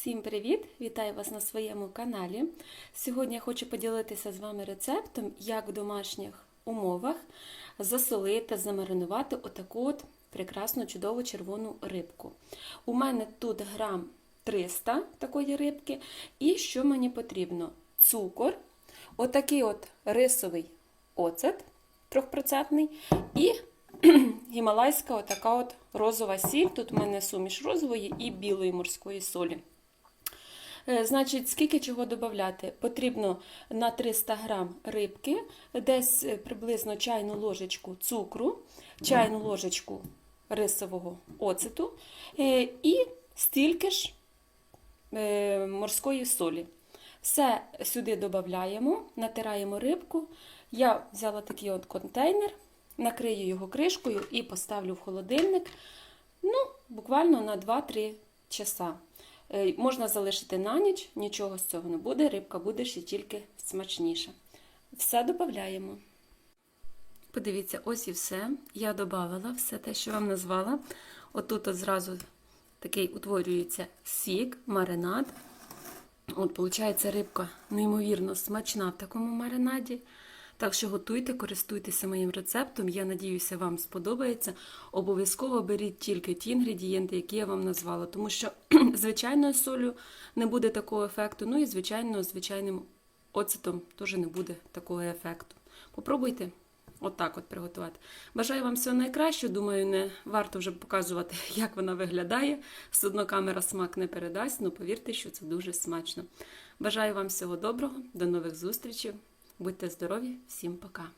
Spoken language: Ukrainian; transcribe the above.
Всім привіт! Вітаю вас на своєму каналі. Сьогодні я хочу поділитися з вами рецептом, як в домашніх умовах засолити, замаринувати отаку от прекрасну чудову червону рибку. У мене тут грам 300 такої рибки. І що мені потрібно? Цукор, отакий от рисовий оцет 3% і гімалайська отака от розова сіль. Тут у мене суміш розової і білої морської солі. Е, Значить, скільки чого додати? Потрібно на 300 грам рибки, десь е, приблизно чайну ложечку цукру, чайну ложечку рисового оцету е, і стільки ж морської солі. Все сюди додаємо, натираємо рибку. Я взяла такий от контейнер, накрию його кришкою і поставлю в холодильник ну, буквально на 2-3 часа. Е, Можна залишити на ніч, нічого з цього не буде, рибка буде ще тільки смачніша. Все додаємо. Подивіться, ось і все. Я додала все те, що вам назвала. Отут от зразу такий утворюється сік, маринад. От, виходить, рибка неймовірно смачна в такому маринаді. Так що готуйте, користуйтеся моїм рецептом. Я надіюся, вам сподобається. Обов'язково беріть тільки ті інгредієнти, які я вам назвала, тому що звичайною солью не буде такого ефекту. Ну і звичайно, звичайним оцетом теж не буде такого ефекту. Попробуйте отак от приготувати. Бажаю вам всього найкращого. Думаю, не варто вже показувати, як вона виглядає. Все одно камера смак не передасть, але повірте, що це дуже смачно. Бажаю вам всього доброго, до нових зустрічей. Будьте здорові, всім пока!